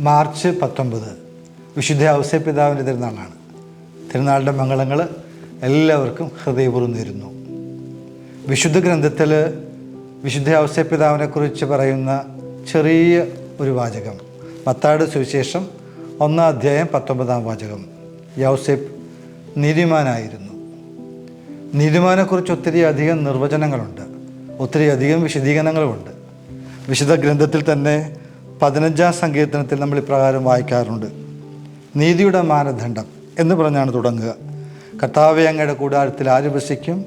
March പത്തൊമ്പത്. വിശുദ്ധ ഔസേപിതാവിന്റെ തിരുനാളാണ്. തിരുനാളിന്റെ മംഗളങ്ങൾ എല്ലാവർക്കും ഹൃദയപൂർവം നേരുന്നു. വിശുദ്ധ ഗ്രന്ഥത്തിൽ വിശുദ്ധ ഔസേപിതാവിനെക്കുറിച്ച് പറയുന്ന ചെറിയ ഒരു വാചകം. മത്താട് സുവിശേഷം ഒന്നാം അധ്യായം പത്തൊമ്പതാം വാചകം. യൗസേപ്പ് നീതിമാനായിരുന്നു നീതിമാനെക്കുറിച്ച് ഒത്തിരി അധികം നിർവചനങ്ങളുണ്ട്. ഒത്തിരി അധികം വിശദീകരണങ്ങളുമുണ്ട്. വിശുദ്ധ ഗ്രന്ഥത്തിൽ തന്നെ പതിനഞ്ചാം സങ്കീർത്തനത്തിൽ നമ്മൾ ഇപ്രകാരം വായിക്കാറുണ്ട്. നീതിയുടെ മാനദണ്ഡം എന്ന് പറഞ്ഞാണ് തുടങ്ങുക. കർത്താവെ അങ്ങയുടെ കൂടാരത്തിൽ ആര് വസിക്കും?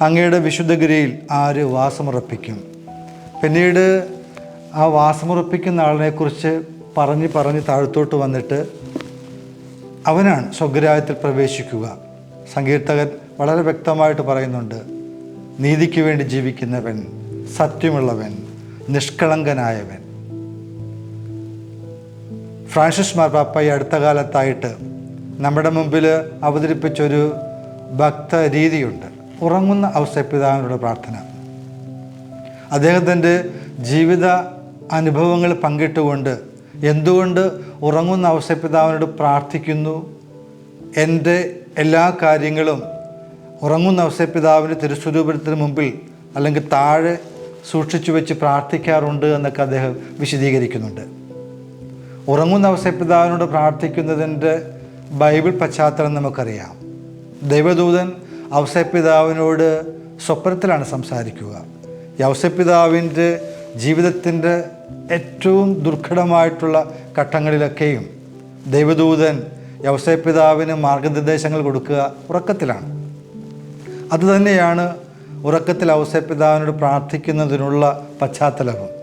അങ്ങയുടെ വിശുദ്ധഗിരിയിൽ ആര് വാസമുറപ്പിക്കും? പിന്നീട് ആ വാസമുറപ്പിക്കുന്ന ആളിനെക്കുറിച്ച് പറഞ്ഞ് പറഞ്ഞ് താഴത്തോട്ട് വന്നിട്ട് അവനാണ് സ്വഗ്രായത്തിൽ പ്രവേശിക്കുക. സങ്കീർത്തകൻ വളരെ വ്യക്തമായിട്ട് പറയുന്നുണ്ട് നീതിക്ക് വേണ്ടി ജീവിക്കുന്നവൻ സത്യമുള്ളവൻ നിഷ്കളങ്കനായവൻ. ഫ്രാൻസിസ് മാർപ്പാപ്പ ഈ അടുത്ത കാലത്തായിട്ട് നമ്മുടെ മുമ്പിൽ അവതരിപ്പിച്ചൊരു ഭക്ത രീതിയുണ്ട് ഉറങ്ങുന്ന ഔസപിതാവിനോട് പ്രാർത്ഥന. അദ്ദേഹത്തിന്റെ ജീവിത അനുഭവങ്ങൾ പങ്കിട്ടുകൊണ്ട് എന്തുകൊണ്ട് ഉറങ്ങുന്ന ഔസപിതാവിനോട് പ്രാർത്ഥിക്കുന്നു? എന്റെ എല്ലാ കാര്യങ്ങളും ഉറങ്ങുന്ന ഔസപിതാവിന്റെ തിരുസ്വരൂപത്തിന് മുമ്പിൽ അല്ലെങ്കിൽ താഴെ സൂക്ഷിച്ചു വെച്ച് പ്രാർത്ഥിക്കാറുണ്ട് എന്നൊക്കെ അദ്ദേഹം വിശദീകരിക്കുന്നുണ്ട്. ഉറങ്ങുന്ന അവസ്ഥ പിതാവിനോട് പ്രാർത്ഥിക്കുന്നതിന്റെ ബൈബിൾ പശ്ചാത്തലം നമുക്കറിയാം. ദൈവദൂതൻ അവസപ്പിതാവിനോട് സ്വപ്നത്തിലാണ് സംസാരിക്കുക. ഈ അവസപ്പിതാവിന്റെ ജീവിതത്തിന്റെ ഏറ്റവും ദുർഘടമായിട്ടുള്ള ഘട്ടങ്ങളിലൊക്കെയും ദൈവദൂതൻ യവസപിതാവിന് മാർഗനിർദ്ദേശങ്ങൾ കൊടുക്കുക ഉറക്കത്തിലാണ്. അതുതന്നെയാണ് ഉറക്കത്തിൽ ഔസപിതാവിനോട് പ്രാർത്ഥിക്കുന്നതിനുള്ള പശ്ചാത്തലവും.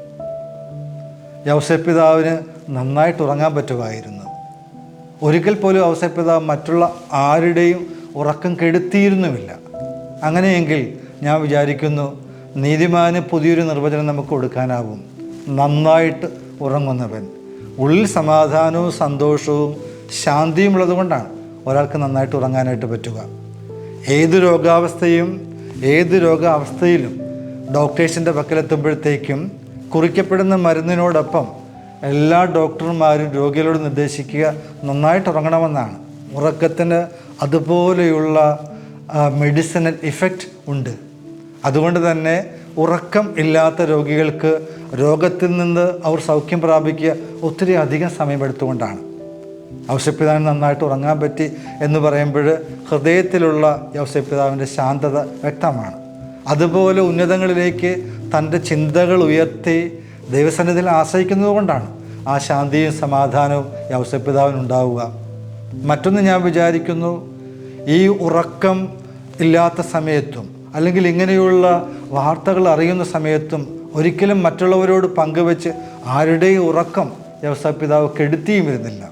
യൗസപിതാവിന് നന്നായിട്ട് ഉറങ്ങാൻ പറ്റുമായിരുന്നു. ഒരിക്കൽ പോലും ഔസപിതാവ് മറ്റുള്ള ആരുടെയും ഉറക്കം കെടുത്തിയിരുന്നുമില്ല. അങ്ങനെയെങ്കിൽ ഞാൻ വിചാരിക്കുന്നു നീതിമാന് പുതിയൊരു നിർവചനം നമുക്ക് കൊടുക്കാനാവും. നന്നായിട്ട് ഉറങ്ങുന്നവൻ. ഉള്ളിൽ സമാധാനവും സന്തോഷവും ശാന്തിയും ഉള്ളതുകൊണ്ടാണ് ഒരാൾക്ക് നന്നായിട്ട് ഉറങ്ങാനായിട്ട് പറ്റുക. ഏത് രോഗാവസ്ഥയും ഏത് രോഗാവസ്ഥയിലും ഡോക്ടേഴ്സിന്റെ പക്കലെത്തുമ്പോഴത്തേക്കും കുറിക്കപ്പെടുന്ന മരുന്നിനോടൊപ്പം എല്ലാ ഡോക്ടർമാരും രോഗികളോട് നിർദ്ദേശിക്കുക നന്നായിട്ട് ഉറങ്ങണമെന്നാണ്. ഉറക്കത്തിന് അതുപോലെയുള്ള മെഡിസിനൽ ഇഫക്റ്റ് ഉണ്ട്. അതുകൊണ്ട് തന്നെ ഉറക്കം ഇല്ലാത്ത രോഗികൾക്ക് രോഗത്തിൽ നിന്ന് അവർ സൗഖ്യം പ്രാപിക്കുക ഒത്തിരി അധികം സമയമെടുത്തുകൊണ്ടാണ്. ഔഷപിതാവിന് നന്നായിട്ട് ഉറങ്ങാൻ പറ്റി എന്ന് പറയുമ്പോൾ ഹൃദയത്തിലുള്ള ഔഷപിതാവിന്റെ ശാന്തത വ്യക്തമാണ്. അതുപോലെ ഉന്നതങ്ങളിലേക്ക് തന്റെ ചിന്തകൾ ഉയർത്തി ദൈവസന്നിധിയിൽ ആശ്രയിക്കുന്നത് കൊണ്ടാണ് ആ ശാന്തിയും സമാധാനവും ഔഷപിതാവിനുണ്ടാവുക മറ്റൊന്ന് ഞാൻ വിചാരിക്കുന്നു ഈ ഉറക്കം ഇല്ലാത്ത സമയത്തും അല്ലെങ്കിൽ ഇങ്ങനെയുള്ള വാർത്തകൾ അറിയുന്ന സമയത്തും ഒരിക്കലും മറ്റുള്ളവരോട് പങ്കുവെച്ച് ആരുടെയും ഉറക്കം യവസപിതാവ് കെടുത്തിയും വരുന്നില്ല.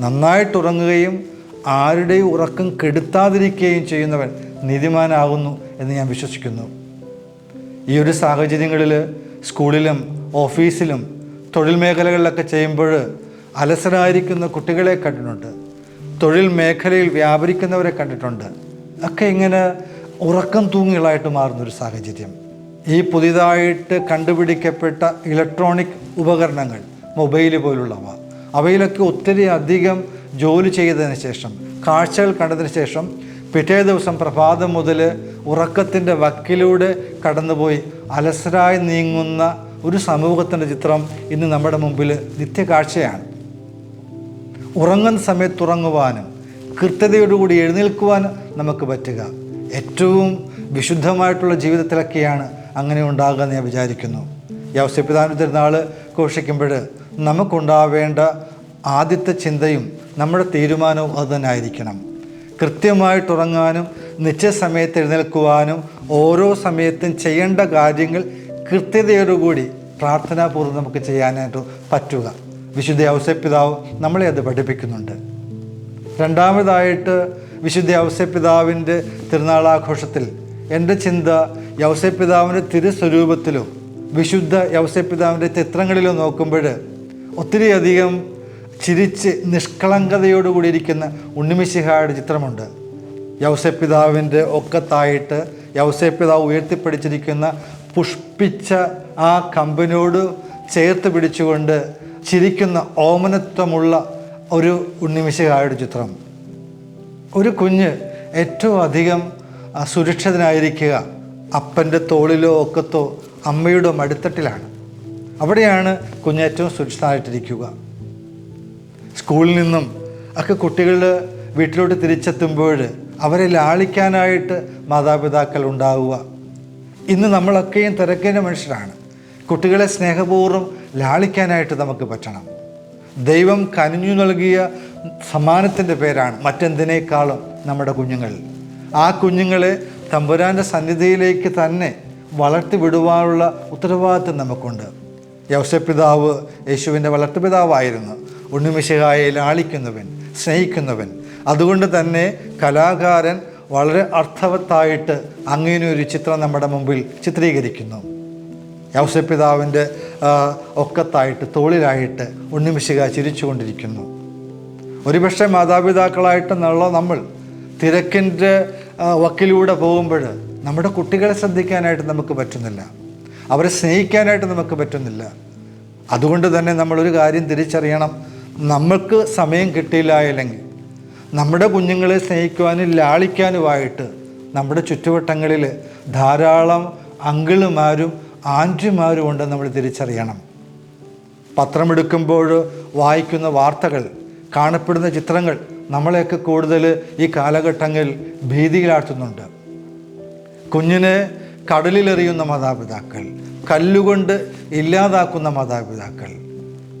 നന്നായിട്ട് ഉറങ്ങുകയും ആരുടെയും ഉറക്കം കെടുത്താതിരിക്കുകയും ചെയ്യുന്നവൻ നീതിമാനാകുന്നു എന്ന് ഞാൻ വിശ്വസിക്കുന്നു. ഈ ഒരു സാഹചര്യങ്ങളിൽ സ്കൂളിലും ഓഫീസിലും തൊഴിൽ മേഖലകളിലൊക്കെ ചെയ്യുമ്പോൾ അലസരായിരിക്കുന്ന കുട്ടികളെ കണ്ടിട്ടുണ്ട്. തൊഴിൽ മേഖലയിൽ വ്യാപരിക്കുന്നവരെ കണ്ടിട്ടുണ്ട്. ഒക്കെ ഇങ്ങനെ ഉറക്കം തൂങ്ങികളായിട്ട് മാറുന്നൊരു സാഹചര്യം. ഈ പുതിയതായിട്ട് കണ്ടുപിടിക്കപ്പെട്ട ഇലക്ട്രോണിക് ഉപകരണങ്ങൾ മൊബൈൽ പോലുള്ളവ അവയിലൊക്കെ ഒത്തിരി അധികം ജോലി ചെയ്തതിന് ശേഷം കാഴ്ചകൾ കണ്ടതിന് ശേഷം പിറ്റേ ദിവസം പ്രഭാതം മുതൽ ഉറക്കത്തിന്റെ വക്കിലൂടെ കടന്നുപോയി അലസരായി നീങ്ങുന്ന ഒരു സമൂഹത്തിന്റെ ചിത്രം ഇന്ന് നമ്മുടെ മുമ്പിൽ നിത്യകാഴ്ചയാണ്. ഉറങ്ങുന്ന സമയത്ത് ഉറങ്ങുവാനും കൃത്യതയോടുകൂടി എഴുന്നേൽക്കുവാനും നമുക്ക് പറ്റുക. ഏറ്റവും വിശുദ്ധമായിട്ടുള്ള ജീവിതത്തിലൊക്കെയാണ് അങ്ങനെ ഉണ്ടാകുക എന്ന് ഞാൻ വിചാരിക്കുന്നു. യവസ്യപിതാവിന്റെ തിരുനാൾ ഘോഷിക്കുമ്പോൾ നമുക്കുണ്ടാവേണ്ട ആദ്യത്തെ ചിന്തയും നമ്മുടെ തീരുമാനവും അത് തന്നെ ആയിരിക്കണം കൃത്യമായിട്ട് ഉറങ്ങാനും നിശ്ചയസമയത്ത് എഴുന്നേൽക്കുവാനും ഓരോ സമയത്തും ചെയ്യേണ്ട കാര്യങ്ങൾ കൃത്യതയോടുകൂടി പ്രാർത്ഥനാപൂർവം നമുക്ക് ചെയ്യാനായിട്ട് പറ്റുക. വിശുദ്ധ ഔസപിതാവ് നമ്മളെ അത് പഠിപ്പിക്കുന്നുണ്ട്. രണ്ടാമതായിട്ട് വിശുദ്ധ ഔസപിതാവിന്റെ തിരുനാളാഘോഷത്തിൽ എന്റെ ചിന്ത യൗസപിതാവിന്റെ തിരുസ്വരൂപത്തിലും വിശുദ്ധ യൗസപിതാവിന്റെ ചിത്രങ്ങളിലും നോക്കുമ്പോൾ ഒത്തിരിയധികം ചിരിച്ച് നിഷ്കളങ്കതയോടുകൂടി ഇരിക്കുന്ന ഉണ്ണിമിശിഹായുടെ ചിത്രമുണ്ട്. യൗസപിതാവിന്റെ ഒക്കത്തായിട്ട് യൗസപിതാവ് ഉയർത്തിപ്പിടിച്ചിരിക്കുന്ന പുഷ്പിച്ച ആ കമ്പിനോട് ചേർത്ത് പിടിച്ചുകൊണ്ട് ചിരിക്കുന്ന ഓമനത്വമുള്ള ഒരു ഉണ്ണിമിശിഹായുടെ ചിത്രം. ഒരു കുഞ്ഞ് ഏറ്റവും അധികം സുരക്ഷിതനായിരിക്കുക അപ്പന്റെ തോളിലോ ഒക്കത്തോ അമ്മയുടെ മടിത്തട്ടിലാണ്. അവിടെയാണ് കുഞ്ഞ് ഏറ്റവും സ്കൂളിൽ നിന്നും ഒക്കെ കുട്ടികൾ വീട്ടിലോട്ട് തിരിച്ചെത്തുമ്പോൾ അവരെ ലാളിക്കാനായിട്ട് മാതാപിതാക്കൾ ഉണ്ടാവുക. ഇന്ന് നമ്മളൊക്കെയും തിരക്കേണ്ട മനുഷ്യരാണ്. കുട്ടികളെ സ്നേഹപൂർവം ലാളിക്കാനായിട്ട് നമുക്ക് പറ്റണം. ദൈവം കനിഞ്ഞു നൽകിയ സമ്മാനത്തിന്റെ പേരാണ് മറ്റെന്തിനേക്കാളും നമ്മുടെ കുഞ്ഞുങ്ങൾ. ആ കുഞ്ഞുങ്ങളെ തമ്പുരാന്റെ സന്നിധിയിലേക്ക് തന്നെ വളർത്തി വിടുവാനുള്ള ഉത്തരവാദിത്വം നമുക്കുണ്ട്. യൗസപിതാവ് യേശുവിന്റെ വളർത്തുപിതാവായിരുന്നു ഉണ്ണിമിശിഹായെ ലാളിക്കുന്നവൻ സ്നേഹിക്കുന്നവൻ. അതുകൊണ്ട് തന്നെ കലാകാരൻ വളരെ അർത്ഥവത്തായിട്ട് അങ്ങനെ ഒരു ചിത്രം നമ്മുടെ മുമ്പിൽ ചിത്രീകരിക്കുന്നു. യൗസപിതാവിന്റെ ഒക്കത്തായിട്ട് തോളിലായിട്ട് ഉണ്ണിമിശിക ചിരിച്ചുകൊണ്ടിരിക്കുന്നു. ഒരുപക്ഷെ മാതാപിതാക്കളായിട്ട് എന്നുള്ള നമ്മൾ തിരക്കിന്റെ വക്കിലൂടെ പോകുമ്പോൾ നമ്മുടെ കുട്ടികളെ ശ്രദ്ധിക്കാനായിട്ട് നമുക്ക് പറ്റുന്നില്ല. അവരെ സ്നേഹിക്കാനായിട്ട് നമുക്ക് പറ്റുന്നില്ല. അതുകൊണ്ട് തന്നെ നമ്മളൊരു കാര്യം തിരിച്ചറിയണം. നമ്മൾക്ക് സമയം കിട്ടിയില്ലായില്ലെങ്കിൽ നമ്മുടെ കുഞ്ഞുങ്ങളെ സ്നേഹിക്കുവാനും ലാളിക്കാനുമായിട്ട് നമ്മുടെ ചുറ്റുവട്ടങ്ങളിൽ ധാരാളം അങ്കിളുമാരും ആന്റിമാരും ഉണ്ട് നമ്മൾ തിരിച്ചറിയണം. പത്രമെടുക്കുമ്പോൾ വായിക്കുന്ന വാർത്തകൾ കാണപ്പെടുന്ന ചിത്രങ്ങൾ നമ്മളെയൊക്കെ കൂടുതൽ ഈ കാലഘട്ടങ്ങളിൽ ഭീതിയിലാഴ്ത്തുന്നുണ്ട്. കുഞ്ഞിനെ കടലിലെറിയുന്ന മാതാപിതാക്കൾ കല്ലുകൊണ്ട് ഇല്ലാതാക്കുന്ന മാതാപിതാക്കൾ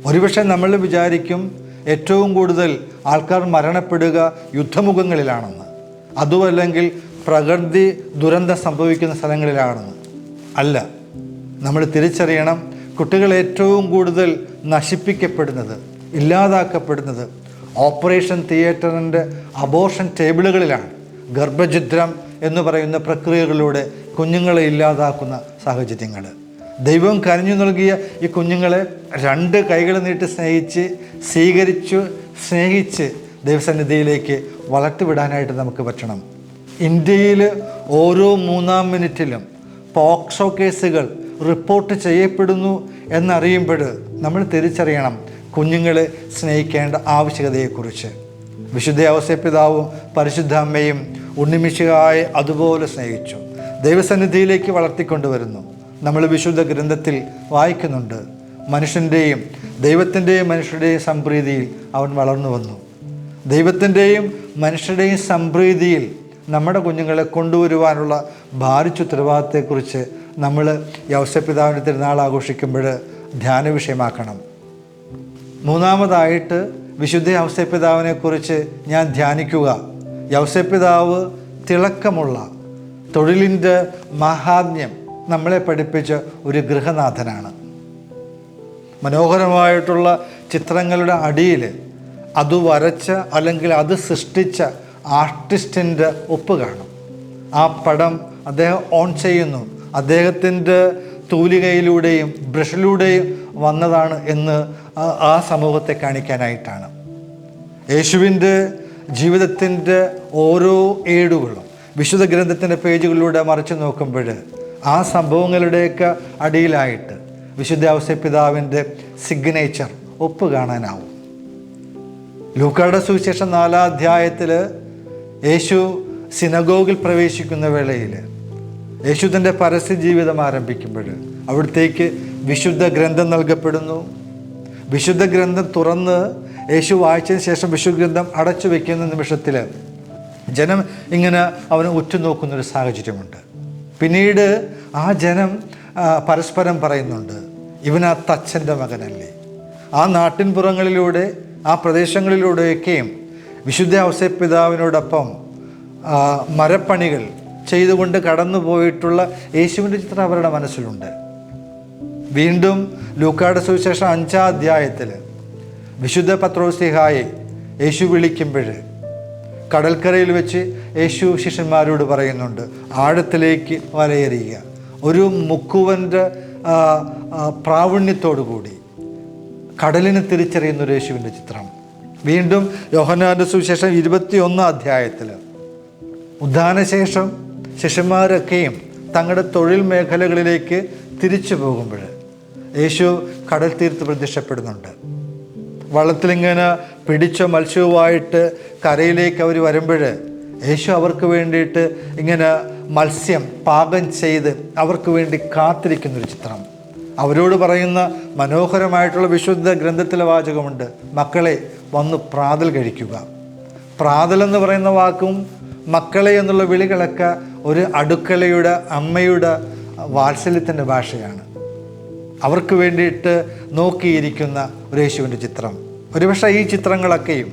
ഒരുപക്ഷെ നമ്മൾ വിചാരിക്കും ഏറ്റവും കൂടുതൽ ആൾക്കാർ മരണപ്പെടുക യുദ്ധമുഖങ്ങളിലാണെന്ന്. അതുമല്ലെങ്കിൽ പ്രകൃതി ദുരന്തം സംഭവിക്കുന്ന സ്ഥലങ്ങളിലാണെന്ന്. അല്ല നമ്മൾ തിരിച്ചറിയണം കുട്ടികൾ ഏറ്റവും കൂടുതൽ നശിപ്പിക്കപ്പെടുന്നത് ഇല്ലാതാക്കപ്പെടുന്നത് ഓപ്പറേഷൻ തിയേറ്ററിന്റെ അബോർഷൻ ടേബിളുകളിലാണ്. ഗർഭഛിദ്രം എന്ന് പറയുന്ന പ്രക്രിയകളിലൂടെ കുഞ്ഞുങ്ങളെ ഇല്ലാതാക്കുന്ന സാഹചര്യങ്ങൾ. ദൈവം കനിഞ്ഞു നൽകിയ ഈ കുഞ്ഞുങ്ങളെ രണ്ട് കൈകൾ നീട്ടി സ്നേഹിച്ച് സ്വീകരിച്ചു സ്നേഹിച്ച് ദൈവസന്നിധിയിലേക്ക് വളർത്തിവിടാനായിട്ട് നമുക്ക് പറ്റണം. ഇന്ത്യയിൽ ഓരോ മൂന്നാം മിനിറ്റിലും പോക്സോ കേസുകൾ റിപ്പോർട്ട് ചെയ്യപ്പെടുന്നു എന്നറിയുമ്പോൾ നമ്മൾ തിരിച്ചറിയണം കുഞ്ഞുങ്ങളെ സ്നേഹിക്കേണ്ട ആവശ്യകതയെക്കുറിച്ച്. വിശുദ്ധ ഔസപിതാവും പരിശുദ്ധ അമ്മയും ഉണ്ണിമിശുകായി അതുപോലെ സ്നേഹിച്ചു. ദൈവസന്നിധിയിലേക്ക് വളർത്തിക്കൊണ്ടുവരുന്നു. നമ്മൾ വിശുദ്ധ ഗ്രന്ഥത്തിൽ വായിക്കുന്നുണ്ട്. മനുഷ്യന്റെയും ദൈവത്തിന്റെയും മനുഷ്യരുടെയും സംപ്രീതിയിൽ അവൻ വളർന്നു വന്നു. ദൈവത്തിന്റെയും മനുഷ്യരുടെയും സംപ്രീതിയിൽ നമ്മുടെ കുഞ്ഞുങ്ങളെ കൊണ്ടുവരുവാനുള്ള ഭാരിച്ച നമ്മൾ യൗസപിതാവിന്റെ തിരുനാൾ ആഘോഷിക്കുമ്പോൾ ധ്യാന വിഷയമാക്കണം. മൂന്നാമതായിട്ട് വിശുദ്ധ യൗസപിതാവിനെക്കുറിച്ച് ഞാൻ ധ്യാനിക്കുക. യൗസപിതാവ് തിളക്കമുള്ള തൊഴിലിന്റെ മഹാത്മ്യം നമ്മളെ പഠിപ്പിച്ച ഒരു ഗൃഹനാഥനാണ്. മനോഹരമായിട്ടുള്ള ചിത്രങ്ങളുടെ അടിയിൽ അത് വരച്ച അല്ലെങ്കിൽ അത് സൃഷ്ടിച്ച ആർട്ടിസ്റ്റിന്റെ ഒപ്പ് കാണും. ആ പടം അദ്ദേഹം ഓൺ ചെയ്യുന്നു. അദ്ദേഹത്തിന്റെ തൂലികയിലൂടെയും ബ്രഷിലൂടെയും വന്നതാണ് എന്ന് ആ- സമൂഹത്തെ കാണിക്കാനായിട്ടാണ്. യേശുവിന്റെ ജീവിതത്തിന്റെ ഓരോ ഏടുകളും വിശുദ്ധ ഗ്രന്ഥത്തിന്റെ പേജുകളിലൂടെ മറിച്ച് നോക്കുമ്പോൾ ആ സംഭവങ്ങളുടെയൊക്കെ അടിയിലായിട്ട് വിശുദ്ധ അവസ്ഥ പിതാവിന്റെ സിഗ്നേച്ചർ ഒപ്പ് കാണാനാവും. ലൂക്കയുടെ സുവിശേഷം നാലാം അധ്യായത്തിൽ യേശു സിനഗോഗിൽ പ്രവേശിക്കുന്ന വേളയിൽ യേശു തന്റെ പരസ്യ ജീവിതം ആരംഭിക്കുമ്പോൾ അവിടത്തേക്ക് വിശുദ്ധ ഗ്രന്ഥം നൽകപ്പെടുന്നു. വിശുദ്ധ ഗ്രന്ഥം തുറന്ന് യേശു വായിച്ചതിന് ശേഷം വിശുദ്ധ ഗ്രന്ഥം അടച്ചു വയ്ക്കുന്ന നിമിഷത്തിൽ ജനം ഇങ്ങനെ അവനെ ഉറ്റുനോക്കുന്നൊരു സാഹചര്യമുണ്ട്. പിന്നീട് ആ ജനം പരസ്പരം പറയുന്നുണ്ട് ഇവൻ ആ തച്ചന്റെ മകനല്ലേ? ആ നാട്ടിൻപുറങ്ങളിലൂടെ ആ പ്രദേശങ്ങളിലൂടെയൊക്കെയും വിശുദ്ധ ഔസപിതാവിനോടൊപ്പം പിതാവിനോടൊപ്പം മരപ്പണികൾ ചെയ്തുകൊണ്ട് കടന്നു പോയിട്ടുള്ള യേശുവിന്റെ ചിത്രം അവരുടെ മനസ്സിലുണ്ട്. വീണ്ടും ലൂക്കാട് സുവിശേഷം അഞ്ചാം അധ്യായത്തിൽ വിശുദ്ധ പത്രോസിഹായെ യേശു വിളിക്കുമ്പോൾ കടൽക്കരയിൽ വെച്ച് യേശു ശിഷ്യന്മാരോട് പറയുന്നുണ്ട് ആഴത്തിലേക്ക് വലയെറിയുക ഒരു മുക്കുവന്റെ പ്രാവീണ്യത്തോടു കൂടി കടലിനെ തിരിച്ചറിയുന്ന ഒരു യേശുവിന്റെ ചിത്രം. വീണ്ടും യോഹനാന്റെ സുവിശേഷം ഇരുപത്തി ഒന്നാം അധ്യായത്തിൽ ഉദ്ധാനശേഷം ശിഷ്യന്മാരൊക്കെയും തങ്ങളുടെ തൊഴിൽ മേഖലകളിലേക്ക് തിരിച്ചു പോകുമ്പോൾ യേശു കടൽ തീർത്ത് പ്രത്യക്ഷപ്പെടുന്നുണ്ട്. വള്ളത്തിലിങ്ങനെ പിടിച്ച മത്സ്യവുമായിട്ട് കരയിലേക്ക് അവർ വരുമ്പോൾ യേശു അവർക്ക് വേണ്ടിയിട്ട് ഇങ്ങനെ മത്സ്യം പാകം ചെയ്ത് അവർക്ക് വേണ്ടി കാത്തിരിക്കുന്ന ഒരു ചിത്രം. അവരോട് പറയുന്ന മനോഹരമായിട്ടുള്ള വിശുദ്ധ ഗ്രന്ഥത്തിലെ വാചകമുണ്ട് മക്കളെ വന്ന് പ്രാതൽ കഴിക്കുക. പ്രാതൽ എന്ന് പറയുന്ന വാക്കും മക്കളെ എന്നുള്ള വിളികളൊക്കെ ഒരു അടുക്കളയുടെ അമ്മയുടെ വാത്സല്യത്തിന്റെ ഭാഷയാണ്. അവർക്ക് വേണ്ടിയിട്ട് നോക്കിയിരിക്കുന്ന ഒരു യേശുവിന്റെ ചിത്രം. ഒരുപക്ഷെ ഈ ചിത്രങ്ങളൊക്കെയും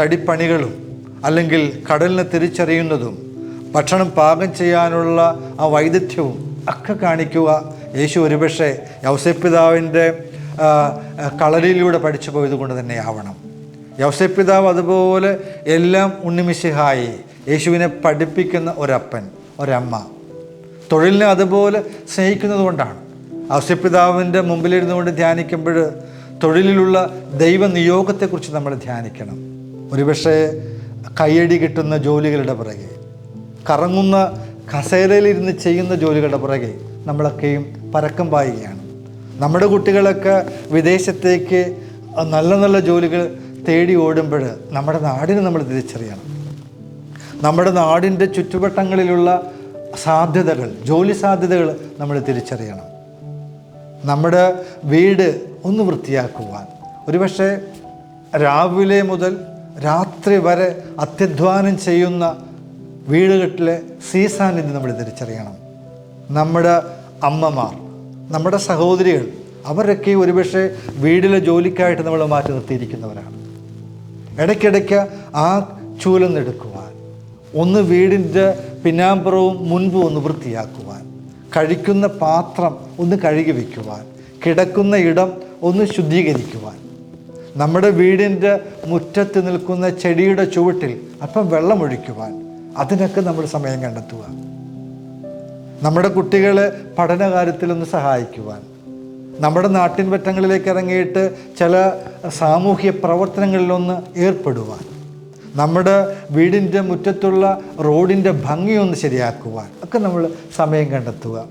തടിപ്പണികളും അല്ലെങ്കിൽ കടലിനെ തിരിച്ചറിയുന്നതും ഭക്ഷണം പാകം ചെയ്യാനുള്ള ആ വൈദഗ്ധ്യവും ഒക്കെ കാണിക്കുക. യേശു ഒരുപക്ഷെ യൗസപിതാവിന്റെ കളരിയിലൂടെ പഠിച്ചു പോയത് കൊണ്ട് തന്നെ ആവണം യൗസപിതാവ് അതുപോലെ എല്ലാം ഉണ്ണിമിശിഹായി യേശുവിനെ പഠിപ്പിക്കുന്ന ഒരപ്പൻ ഒരമ്മ. തൊഴിലിനെ അതുപോലെ സ്നേഹിക്കുന്നത് കൊണ്ടാണ്. ഔസ്യപിതാവിന്റെ മുമ്പിലിരുന്നു കൊണ്ട് ധ്യാനിക്കുമ്പോൾ തൊഴിലിലുള്ള ദൈവനിയോഗത്തെക്കുറിച്ച് നമ്മൾ ധ്യാനിക്കണം. ഒരുപക്ഷെ കയ്യടി കിട്ടുന്ന ജോലികളുടെ പുറകെ കറങ്ങുന്ന കസേരയിലിരുന്ന് ചെയ്യുന്ന ജോലികളുടെ പുറകെ നമ്മളൊക്കെയും പരക്കം പായുകയാണ്. നമ്മുടെ കുട്ടികളൊക്കെ വിദേശത്തേക്ക് നല്ല നല്ല ജോലികൾ തേടി ഓടുമ്പോൾ നമ്മുടെ നാടിനെ നമ്മൾ തിരിച്ചറിയണം. നമ്മുടെ നാടിന്റെ ചുറ്റുവട്ടങ്ങളിലുള്ള സാധ്യതകൾ ജോലി സാധ്യതകൾ നമ്മൾ തിരിച്ചറിയണം. നമ്മുടെ വീട് ഒന്ന് വൃത്തിയാക്കുവാൻ. ഒരുപക്ഷെ രാവിലെ മുതൽ രാത്രി വരെ അത്യധ്വാനം ചെയ്യുന്ന വീടുകളിലെ സീസാന്നിധ്യം നമ്മൾ തിരിച്ചറിയണം. നമ്മുടെ അമ്മമാർ നമ്മുടെ സഹോദരികൾ അവരൊക്കെ ഒരുപക്ഷെ വീട്ടിലെ ജോലിക്കായിട്ട് നമ്മൾ മാറ്റി നിർത്തിയിരിക്കുന്നവരാണ്. ഇടയ്ക്കിടയ്ക്ക് ആ ചൂലെന്നെടുക്കുവാൻ ഒന്ന് വീടിന്റെ പിന്നാമ്പുറവും മുൻപും ഒന്ന് വൃത്തിയാക്കുവാൻ. കഴിക്കുന്ന പാത്രം ഒന്ന് കഴുകി വയ്ക്കുവാൻ കിടക്കുന്ന ഇടം ഒന്ന് ശുദ്ധീകരിക്കുവാൻ. നമ്മുടെ വീടിന്റെ മുറ്റത്ത് നിൽക്കുന്ന ചെടിയുടെ ചുവട്ടിൽ അല്പം വെള്ളമൊഴിക്കുവാൻ. അതിനൊക്കെ നമ്മൾ സമയം കണ്ടെത്തുക. നമ്മുടെ കുട്ടികളെ പഠനകാര്യത്തിലൊന്ന് സഹായിക്കുവാൻ. നമ്മുടെ നാട്ടിൻ പറ്റങ്ങളിലേക്ക് ഇറങ്ങിയിട്ട് ചില സാമൂഹ്യ പ്രവർത്തനങ്ങളിലൊന്ന് ഏർപ്പെടുവാൻ. നമ്മുടെ വീടിന്റെ മുറ്റത്തുള്ള റോഡിന്റെ ഭംഗിയൊന്ന് ശരിയാക്കുവാൻ ഒക്കെ നമ്മൾ സമയം കണ്ടെത്തുക.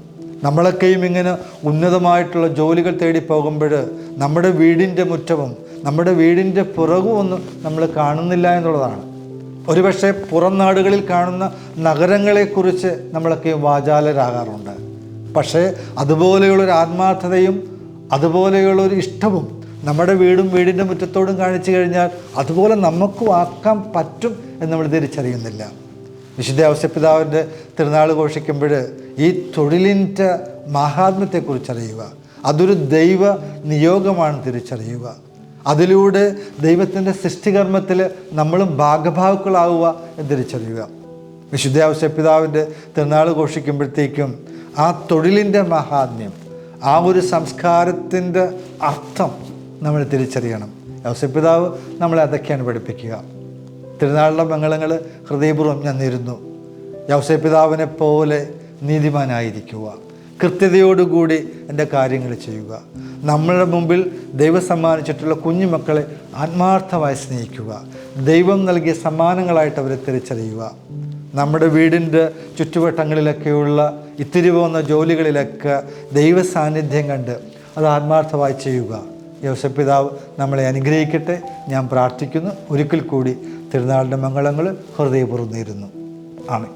നമ്മളൊക്കെയും ഇങ്ങനെ ഉന്നതമായിട്ടുള്ള ജോലികൾ തേടി പോകുമ്പോൾ നമ്മുടെ വീടിന്റെ മുറ്റവും നമ്മുടെ വീടിന്റെ പുറകും ഒന്നും നമ്മൾ കാണുന്നില്ല എന്നുള്ളതാണ്. ഒരുപക്ഷെ പുറം നാടുകളിൽ കാണുന്ന നഗരങ്ങളെക്കുറിച്ച് നമ്മളൊക്കെ വാചാലരാകാറുണ്ട്. പക്ഷേ അതുപോലെയുള്ളൊരു ആത്മാർത്ഥതയും അതുപോലെയുള്ളൊരു ഇഷ്ടവും നമ്മുടെ വീടും വീടിന്റെ മുറ്റത്തോടും കാണിച്ചു കഴിഞ്ഞാൽ അതുപോലെ നമുക്കും ആക്കാൻ പറ്റും എന്ന് നമ്മൾ തിരിച്ചറിയുന്നില്ല. വിശുദ്ധ അവസ്യപിതാവിന്റെ തിരുനാൾ ഘോഷിക്കുമ്പോൾ ഈ തൊഴിലിന്റെ മഹാത്മ്യത്തെക്കുറിച്ചറിയുക. അതൊരു ദൈവ നിയോഗമാണ് തിരിച്ചറിയുക. അതിലൂടെ ദൈവത്തിന്റെ സൃഷ്ടികർമ്മത്തിൽ നമ്മളും ഭാഗഭാവുക്കളാവുക എന്ന് തിരിച്ചറിയുക. വിശുദ്ധ ഔസ്യപിതാവിന്റെ തിരുനാൾ ഘോഷിക്കുമ്പോഴത്തേക്കും ആ തൊഴിലിന്റെ മഹാത്മ്യം ആ ഒരു സംസ്കാരത്തിന്റെ അർത്ഥം നമ്മൾ തിരിച്ചറിയണം. ഔസ്യപിതാവ് നമ്മളെ അതൊക്കെയാണ് പഠിപ്പിക്കുക. തിരുനാളിലെ മംഗളങ്ങൾ ഹൃദയപൂർവം ഞാൻ നേരുന്നു യൗസപിതാവിനെ പോലെ നീതിമാനായിരിക്കുക. കൃത്യതയോടുകൂടി എന്റെ കാര്യങ്ങൾ ചെയ്യുക. നമ്മളുടെ മുമ്പിൽ ദൈവം സമ്മാനിച്ചിട്ടുള്ള കുഞ്ഞുമക്കളെ ആത്മാർത്ഥമായി സ്നേഹിക്കുക. ദൈവം നൽകിയ സമ്മാനങ്ങളായിട്ട് അവരെ തിരിച്ചറിയുക. നമ്മുടെ വീടിന്റെ ചുറ്റുവട്ടങ്ങളിലൊക്കെയുള്ള ഇത്തിരി പോകുന്ന ജോലികളിലൊക്കെ ദൈവ സാന്നിധ്യം കണ്ട് അത് ആത്മാർത്ഥമായി ചെയ്യുക. യോസപിതാവ് നമ്മളെ അനുഗ്രഹിക്കട്ടെ. ഞാൻ പ്രാർത്ഥിക്കുന്നു. ഒരിക്കൽ കൂടി തിരുനാളിന്റെ മംഗളങ്ങൾ ഹൃദയപൂർവം നേരുന്നു. ആമേ